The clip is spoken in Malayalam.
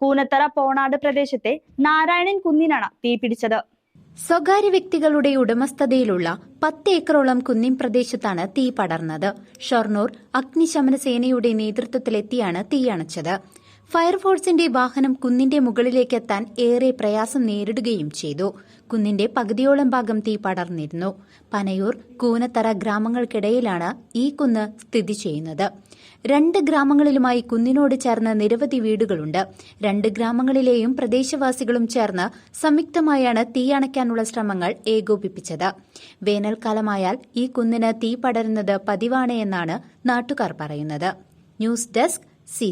കൂനത്തറ പോണാട് പ്രദേശത്തെ നാരായണൻ കുന്നിനാണ് തീപിടിച്ചത് സ്വകാര്യ വ്യക്തികളുടെ ഉടമസ്ഥതയിലുള്ള പത്ത് ഏക്കറോളം കുന്നിൻ പ്രദേശത്താണ് തീ പടർന്നത്. ഷൊർണൂർ അഗ്നിശമന സേനയുടെ നേതൃത്വത്തിലെത്തിയാണ് തീയണച്ചത് ഫയർഫോഴ്സിന്റെ വാഹനം കുന്നിന്റെ മുകളിലേക്കെത്താൻ ഏറെ പ്രയാസം നേരിടുകയും ചെയ്തു. കുന്നിന്റെ പകുതിയോളം ഭാഗം തീ പടർന്നിരുന്നു. പനയൂർ കൂനത്തറ ഗ്രാമങ്ങൾക്കിടയിലാണ് ഈ കുന്ന് സ്ഥിതി ചെയ്യുന്നത്. രണ്ട് ഗ്രാമങ്ങളിലുമായി കുന്നിനോട് ചേർന്ന് നിരവധി വീടുകളുണ്ട്. രണ്ട് ഗ്രാമങ്ങളിലെയും പ്രദേശവാസികളും ചേർന്ന് സംയുക്തമായാണ് തീയണയ്ക്കാനുള്ള ശ്രമങ്ങൾ ഏകോപിപ്പിച്ചത്. വേനൽക്കാലമായാൽ ഈ കുന്നിന് തീ പടരുന്നത് പതിവാണ് എന്നാണ് നാട്ടുകാർ പറയുന്നത്. News desk C